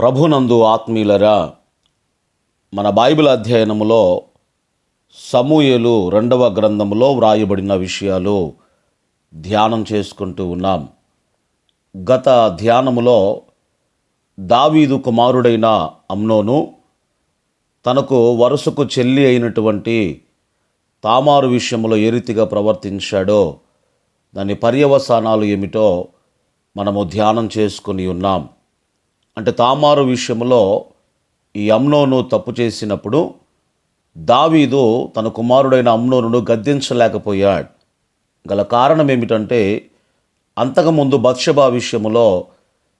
ప్రభునందు ఆత్మీయులరా మన బైబిల్ అధ్యయనములో సమూయేలు రెండవ గ్రంథములో వ్రాయబడిన విషయాలు ధ్యానం చేసుకుంటూ ఉన్నాం. గత ధ్యానములో దావీదు కుమారుడైన అమ్నోను తనకు వరుసకు చెల్లి అయినటువంటి తామారు విషయంలో ఏ రీతిగా ప్రవర్తించాడో దాని పర్యవసానాలు ఏమిటో మనము ధ్యానం చేసుకుని ఉన్నాం. అంటే తామారు విషయంలో ఈ అమ్నోను తప్పు చేసినప్పుడు దావీదు తన కుమారుడైన అమ్నోనును గద్దించలేకపోయాడు. గల కారణం ఏమిటంటే అంతకుముందు బత్షబా విషయంలో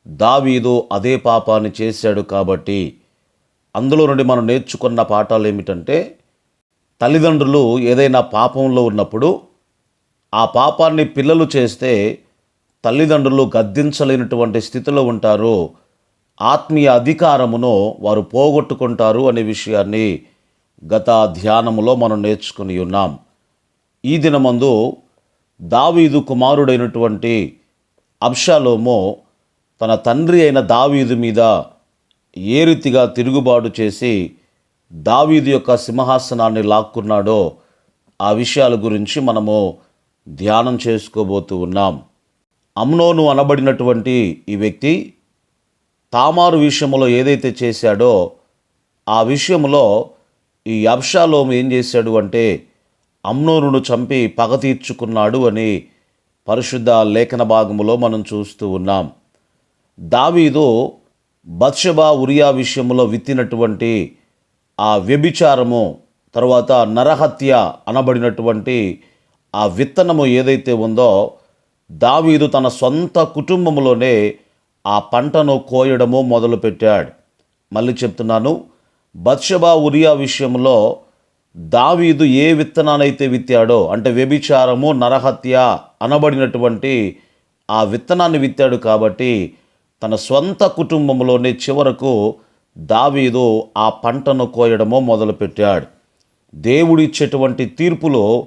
దావీదు అదే పాపాన్ని చేశాడు కాబట్టి అందులో నుండి మనం నేర్చుకున్న పాఠాలు ఏమిటంటే తల్లిదండ్రులు ఏదైనా పాపంలో ఉన్నప్పుడు ఆ పాపాన్ని పిల్లలు చేస్తే తల్లిదండ్రులు గద్దించలేనటువంటి స్థితిలో ఉంటారు ఆత్మీయ అధికారమును వారు పోగొట్టుకుంటారు అనే విషయాన్ని గత ధ్యానములో మనం నేర్చుకుని ఉన్నాం. ఈ దినమందు దావీదు కుమారుడైనటువంటి అబ్షాలోము తన తండ్రి అయిన దావీదు మీద ఏ రీతిగా తిరుగుబాటు చేసి దావీదు యొక్క సింహాసనాన్ని లాక్కున్నాడో ఆ విషయాల గురించి మనము ధ్యానం చేసుకోబోతూ ఉన్నాం. అమ్నోను అనబడినటువంటి ఈ వ్యక్తి తామారు విషయంలో ఏదైతే చేశాడో ఆ విషయంలో ఈ అబ్షాలోము ఏం చేశాడు అంటే అమ్నోరును చంపి పగ తీర్చుకున్నాడు అని పరిశుద్ధ లేఖన భాగంలో మనం చూస్తూ ఉన్నాం. దావీదు బత్షబా ఉరియా విషయంలో విత్తినటువంటి ఆ వ్యభిచారము తర్వాత నరహత్య అనబడినటువంటి ఆ విత్తనము ఏదైతే ఉందో దావీదు తన సొంత కుటుంబంలోనే ఆ పంటను కోయడము మొదలుపెట్టాడు. మళ్ళీ చెప్తున్నాను బత్షబా ఉరియా విషయంలో దావీదు ఏ విత్తనానైతే విత్తాడో అంటే వ్యభిచారము నరహత్య అనబడినటువంటి ఆ విత్తనాన్ని విత్తాడు కాబట్టి తన సొంత కుటుంబంలోనే చివరకు దావీదు ఆ పంటను కోయడము మొదలుపెట్టాడు. దేవుడిచ్చేటువంటి తీర్పులో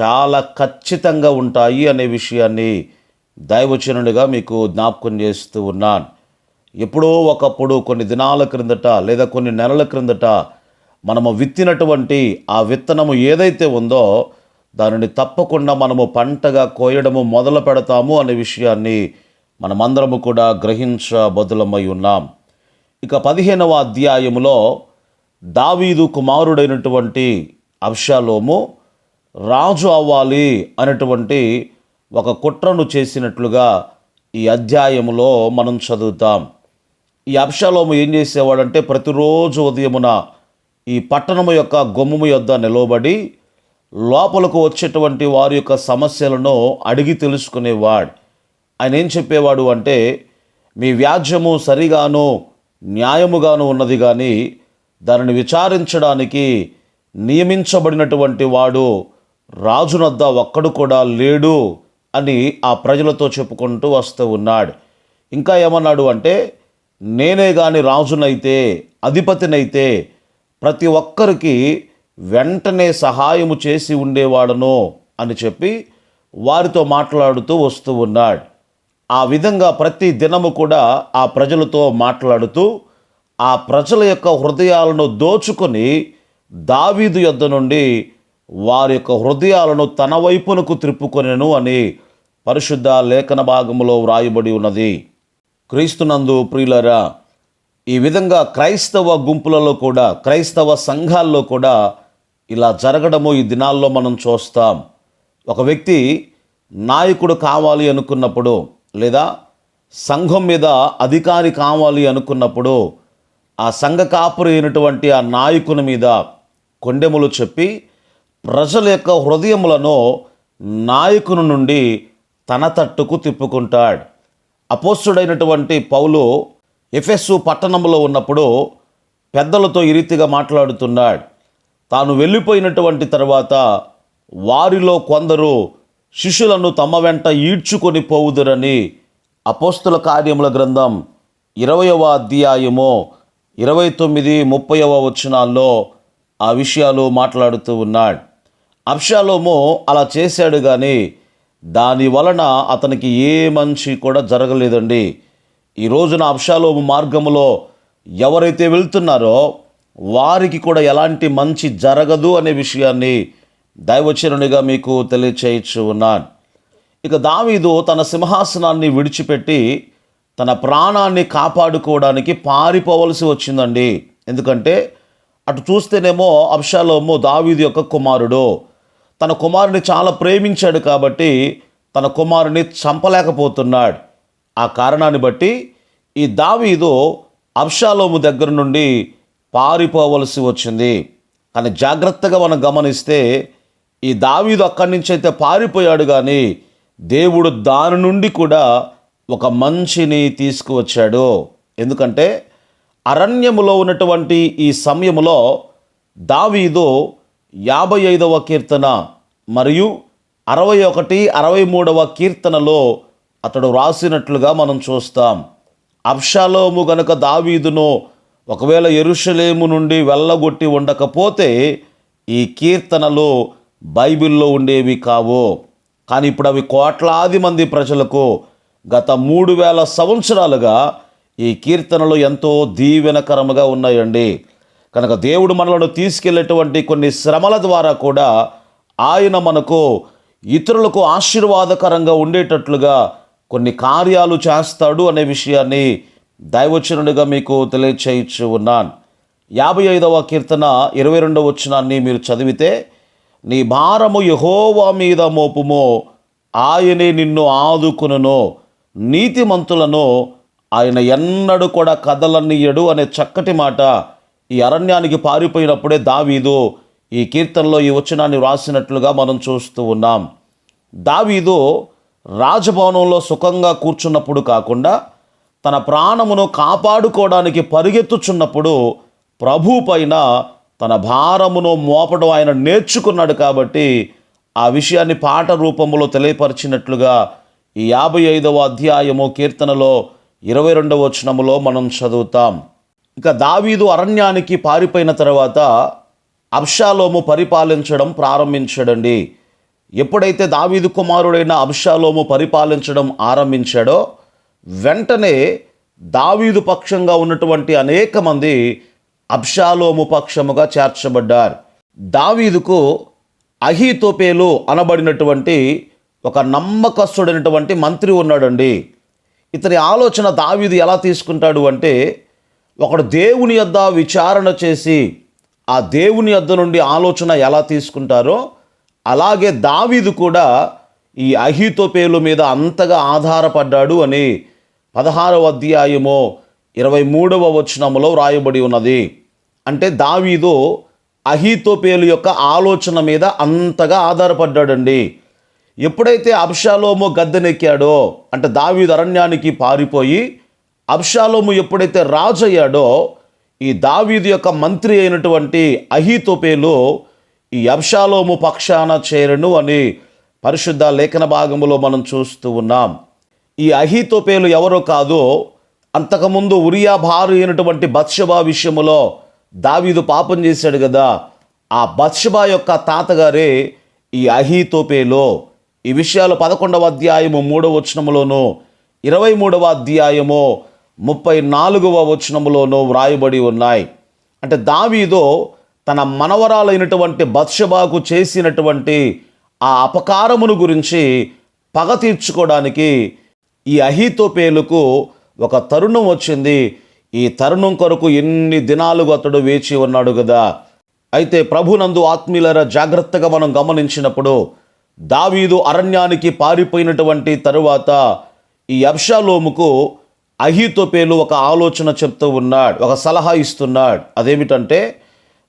చాలా ఖచ్చితంగా ఉంటాయి అనే విషయాన్ని దైవచనుడిగా మీకు జ్ఞాపకం చేస్తూ ఉన్నాను. ఎప్పుడో ఒకప్పుడు కొన్ని దినాల క్రిందట లేదా కొన్ని నెలల క్రిందట మనము విత్తినటువంటి ఆ విత్తనము ఏదైతే ఉందో దానిని తప్పకుండా మనము పంటగా కోయడము మొదలు పెడతాము అనే విషయాన్ని మనమందరము కూడా గ్రహించబదులమై ఉన్నాం. ఇక పదిహేనవ అధ్యాయములో దావీదు కుమారుడైనటువంటి అబ్షాలోము రాజు అవ్వాలి అనేటువంటి ఒక కుట్రను చేసినట్లుగా ఈ అధ్యాయములో మనం చదువుతాం. ఈ అబ్షాలోము ఏం చేసేవాడంటే ప్రతిరోజు ఉదయమున ఈ పట్టణము యొక్క గొమ్ము యొద్ద నిలవబడి లోపలకు వచ్చేటువంటి వారి యొక్క సమస్యలను అడిగి తెలుసుకునేవాడు. ఆయన ఏం చెప్పేవాడు అంటే మీ వ్యాజ్యము సరిగాను న్యాయముగాను ఉన్నది కానీ దానిని విచారించడానికి నియమించబడినటువంటి వాడు రాజునద్ద ఒక్కడు కూడా లేడు. అని ఆ ప్రజలతో చెప్పుకుంటూ వస్తూ ఉన్నాడు. ఇంకా ఏమన్నాడు అంటే నేనే కానీ రాజునైతే అధిపతినైతే ప్రతి ఒక్కరికి వెంటనే సహాయము చేసి ఉండేవాడను అని చెప్పి వారితో మాట్లాడుతూ వస్తూ ఉన్నాడు. ఆ విధంగా ప్రతి దినము కూడా ఆ ప్రజలతో మాట్లాడుతూ ఆ ప్రజల యొక్క హృదయాలను దోచుకొని దావీదు యొద్ద నుండి వారి యొక్క హృదయాలను తన వైపునకు త్రిప్పుకొనెను అని పరిశుద్ధ లేఖన భాగంలో వ్రాయబడి ఉన్నది. క్రీస్తునందు ప్రియులరా ఈ విధంగా క్రైస్తవ గుంపులలో కూడా క్రైస్తవ సంఘాల్లో కూడా ఇలా జరగడము ఈ దినాల్లో మనం చూస్తాం. ఒక వ్యక్తి నాయకుడు కావాలి అనుకున్నప్పుడు లేదా సంఘం మీద అధికారి కావాలి అనుకున్నప్పుడు ఆ సంఘ కాపురి అయినటువంటి ఆ నాయకుని మీద కొండెములు చెప్పి ప్రజల యొక్క హృదయములను నాయకుని నుండి తన తట్టుకు తిప్పుకుంటాడు. అపోస్తుడైనటువంటి పౌలు ఎఫెస్సు పట్టణంలో ఉన్నప్పుడు పెద్దలతో ఈ రీతిగా మాట్లాడుతున్నాడు. తాను వెళ్ళిపోయినటువంటి తర్వాత వారిలో కొందరు శిష్యులను తమ వెంట ఈడ్చుకొని పోవుదురని అపోస్తుల కార్యముల గ్రంథం ఇరవయవ అధ్యాయము ఇరవై తొమ్మిది ముప్పైవ వచనాల్లో ఆ విషయాలు మాట్లాడుతూ ఉన్నాడు. అబ్షాలోము అలా చేశాడు కానీ దాని వలన అతనికి ఏ మంచి కూడా జరగలేదండి. ఈ రోజున అబ్షాలోము మార్గములో ఎవరైతే వెళ్తున్నారో వారికి కూడా ఎలాంటి మంచి జరగదు అనే విషయాన్ని దైవచరునిగా మీకు తెలియచేయచ్చు ఉన్నాను. ఇక దావీదు తన సింహాసనాన్ని విడిచిపెట్టి తన ప్రాణాన్ని కాపాడుకోవడానికి పారిపోవలసి వచ్చిందండి. ఎందుకంటే అటు చూస్తేనేమో అబ్షాలోము దావీదు యొక్క కుమారుడు. తన కుమారుని చాలా ప్రేమించాడు కాబట్టి తన కుమారుని చంపలేకపోతున్నాడు. ఆ కారణాన్ని బట్టి ఈ దావీదు అబ్షాలోము దగ్గర నుండి పారిపోవలసి వచ్చింది. కానీ జాగ్రత్తగా మనం గమనిస్తే ఈ దావీదు అక్కడి నుంచి అయితే పారిపోయాడు కానీ దేవుడు దాని నుండి కూడా ఒక మంచిని తీసుకువచ్చాడు. ఎందుకంటే అరణ్యములో ఉన్నటువంటి ఈ సమయంలో దావీదు యాభై ఐదవ కీర్తన మరియు అరవై ఒకటి అరవై మూడవ కీర్తనలో అతడు రాసినట్లుగా మనం చూస్తాం. అబ్షాలోము గనుక దావీదును ఒకవేళ ఎరుషలేము నుండి వెళ్ళగొట్టి ఉండకపోతే ఈ కీర్తనలు బైబిల్లో ఉండేవి కావు. కానీ ఇప్పుడు అవి కోట్లాది మంది ప్రజలకు గత మూడు వేల సంవత్సరాలుగా ఈ కీర్తనలు ఎంతో దీవెనకరముగా ఉన్నాయండి. కనుక దేవుడు మనలను తీసుకెళ్ళేటువంటి కొన్ని శ్రమల ద్వారా కూడా ఆయన మనకు ఇతరులకు ఆశీర్వాదకరంగా ఉండేటట్లుగా కొన్ని కార్యాలు చేస్తాడు అనే విషయాన్ని దైవచనుడిగా మీకు తెలియచేయచ్చు ఉన్నాను. యాభై ఐదవ కీర్తన ఇరవై రెండవ వచనాన్ని మీరు చదివితే నీ భారము యహోవా మీద మోపుమో ఆయనే నిన్ను ఆదుకును నీతిమంతులను ఆయన ఎన్నడూ కూడా కదలనియడు అనే చక్కటి మాట ఈ అరణ్యానికి పారిపోయినప్పుడే దావీదు ఈ కీర్తనలో ఈ వచనాన్ని వ్రాసినట్లుగా మనం చూస్తూ ఉన్నాం. దావీదు రాజభవనంలో సుఖంగా కూర్చున్నప్పుడు కాకుండా తన ప్రాణమును కాపాడుకోవడానికి పరిగెత్తుచున్నప్పుడు ప్రభు పైన తన భారమును మోపడం ఆయన నేర్చుకున్నాడు కాబట్టి ఆ విషయాన్ని పాట రూపంలో తెలియపరిచినట్లుగా ఈ యాభై ఐదవ అధ్యాయము కీర్తనలో ఇరవై రెండవ వచనములో మనం చదువుతాం. ఇక దావీదు అరణ్యానికి పారిపోయిన తర్వాత అబ్షాలోము పరిపాలించడం ప్రారంభించాడండి. ఎప్పుడైతే దావీదు కుమారుడైన అబ్షాలోము పరిపాలించడం ఆరంభించాడో వెంటనే దావీదు పక్షంగా ఉన్నటువంటి అనేక మంది అబ్షాలోము పక్షముగా చేర్చబడ్డారు. దావీదుకు అహీతోపేలు అనబడినటువంటి ఒక నమ్మకస్తుడైనటువంటి మంత్రి ఉన్నాడండి. ఇతని ఆలోచన దావీదు ఎలా తీసుకుంటాడు అంటే ఒకడు దేవుని యొద్ద విచారణ చేసి ఆ దేవుని యొద్ద నుండి ఆలోచన ఎలా తీసుకుంటారో అలాగే దావీదు కూడా ఈ అహితోపేలు మీద అంతగా ఆధారపడ్డాడు అని పదహారవ అధ్యాయము ఇరవై మూడవ వచనములో వ్రాయబడి ఉన్నది. అంటే దావీదు అహీతోపేలు యొక్క ఆలోచన మీద అంతగా ఆధారపడ్డాడండి. ఎప్పుడైతే అబ్షాలోమో గద్దెనెక్కాడో అంటే దావీదు అరణ్యానికి పారిపోయి అబ్షాలోము ఎప్పుడైతే రాజు అయ్యాడో ఈ దావీదు యొక్క మంత్రి అయినటువంటి అహీతోపేలు ఈ అబ్షాలోము పక్షాన చేరను అని పరిశుద్ధ లేఖన భాగంలో మనం చూస్తూ ఉన్నాం. ఈ అహీతోపేలు ఎవరో కాదు అంతకుముందు ఉరియా భార్య అయినటువంటి బత్షబా విషయములో దావీదు పాపం చేశాడు కదా. ఆ బత్షబా యొక్క తాతగారే ఈ అహీతోపేలో. ఈ విషయాలు పదకొండవ అధ్యాయము మూడవ వచనములోను ఇరవై మూడవ అధ్యాయము ముప్పై నాలుగవ వచనములోనూ వ్రాయబడి ఉన్నాయి. అంటే దావీదో తన మనవరాలైనటువంటి బత్షబాకు చేసినటువంటి ఆ అపకారమును గురించి పగ తీర్చుకోవడానికి ఈ అహీతోపేలుకు ఒక తరుణం వచ్చింది. ఈ తరుణం కొరకు ఎన్ని దినాలుగా అతడు వేచి ఉన్నాడు కదా అయితే ప్రభునందు ఆత్మీయులర జాగ్రత్తగా మనం గమనించినప్పుడు దావీదు అరణ్యానికి పారిపోయినటువంటి తరువాత ఈ అబ్షాలోముకు అహితోపేలు ఒక ఆలోచన చెప్తూ ఉన్నాడు ఒక సలహా ఇస్తున్నాడు. అదేమిటంటే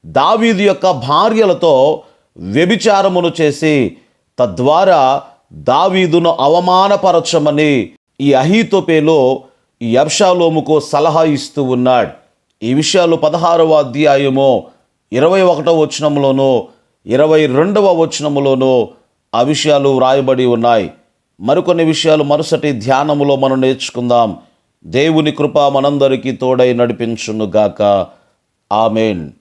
దావీదు యొక్క భార్యలతో వ్యభిచారమును చేసి తద్వారా దావీదును అవమానపరచమని ఈ అహీతోపేలో ఈ అబ్షాలోముకు సలహా ఇస్తూ ఉన్నాడు. ఈ విషయాలు పదహారవ అధ్యాయము ఇరవై ఒకటవ వచనంలోనూ ఇరవై రెండవ వచనములోనూ ఆ విషయాలు వ్రాయబడి ఉన్నాయి. మరికొన్ని విషయాలు మరుసటి ధ్యానములో మనం నేర్చుకుందాం. దేవుని కృప మనందరికీ తోడై నడిపించునుగాక. ఆమెన్.